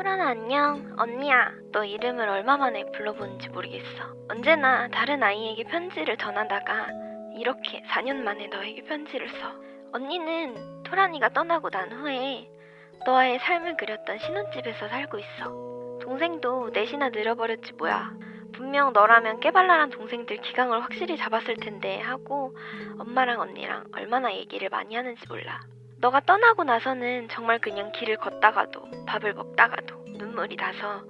토란아 안녕. 언니야. 너 이름을 얼마 만에 불러보는지 모르겠어. 언제나 다른 아이에게 편지를 전하다가 이렇게 4년 만에 너에게 편지를 써. 언니는 토란이가 떠나고 난 후에 너와의 삶을 그렸던 신혼집에서 살고 있어. 동생도 넷이나 늘어버렸지 뭐야. 분명 너라면 깨발랄한 동생들 기강을 확실히 잡았을 텐데 하고 엄마랑 언니랑 얼마나 얘기를 많이 하는지 몰라. 너가 떠나고 나서는 정말 그냥 길을 걷다가도 밥을 먹다가도 눈물이 나서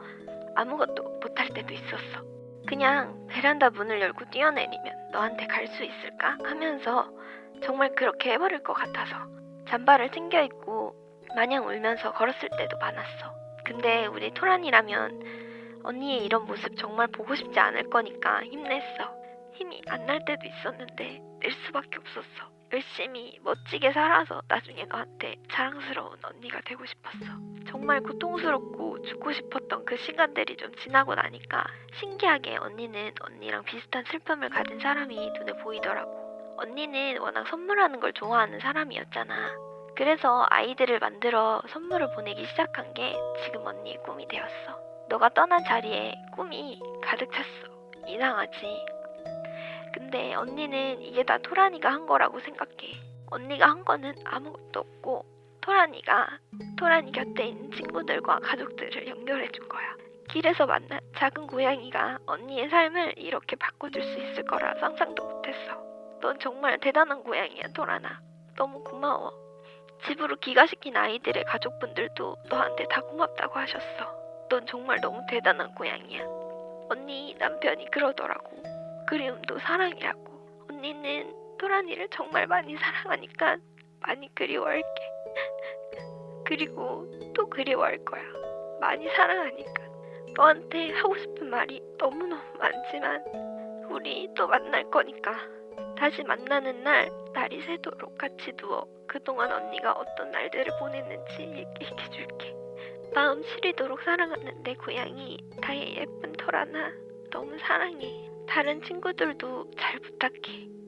아무것도 못할 때도 있었어. 그냥 베란다 문을 열고 뛰어내리면 너한테 갈 수 있을까 하면서 정말 그렇게 해버릴 것 같아서 잠바를 챙겨 입고 마냥 울면서 걸었을 때도 많았어. 근데 우리 토란이라면 언니의 이런 모습 정말 보고 싶지 않을 거니까 힘냈어. 힘이 안 날 때도 있었는데 낼 수밖에 없었어. 열심히 멋지게 살아서 나중에 너한테 자랑스러운 언니가 되고 싶었어. 정말 고통스럽고 죽고 싶었던 그 시간들이 좀 지나고 나니까 신기하게 언니는 언니랑 비슷한 슬픔을 가진 사람이 눈에 보이더라고. 언니는 워낙 선물하는 걸 좋아하는 사람이었잖아. 그래서 아이들을 만들어 선물을 보내기 시작한 게 지금 언니의 꿈이 되었어. 너가 떠난 자리에 꿈이 가득 찼어. 이상하지? 근데 언니는 이게 다 토란이가 한 거라고 생각해. 언니가 한 거는 아무것도 없고 토란이가 토란이 곁에 있는 친구들과 가족들을 연결해 준 거야. 길에서 만난 작은 고양이가 언니의 삶을 이렇게 바꿔줄 수 있을 거라 상상도 못했어. 넌 정말 대단한 고양이야, 토란아. 너무 고마워. 집으로 귀가시킨 아이들의 가족분들도 너한테 다 고맙다고 하셨어. 넌 정말 너무 대단한 고양이야. 언니 남편이 그러더라고. 그리움도 사랑이라고. 언니는 토란이를 정말 많이 사랑하니까 많이 그리워할게. 그리고 또 그리워할 거야. 많이 사랑하니까. 너한테 하고 싶은 말이 너무너무 많지만 우리 또 만날 거니까 다시 만나는 날 날이 새도록 같이 누워 그동안 언니가 어떤 날들을 보냈는지 얘기해 줄게. 마음 시리도록 사랑하는 내 고양이 다의 예쁜 토라나 너무 사랑해. 다른 친구들도 잘 부탁해.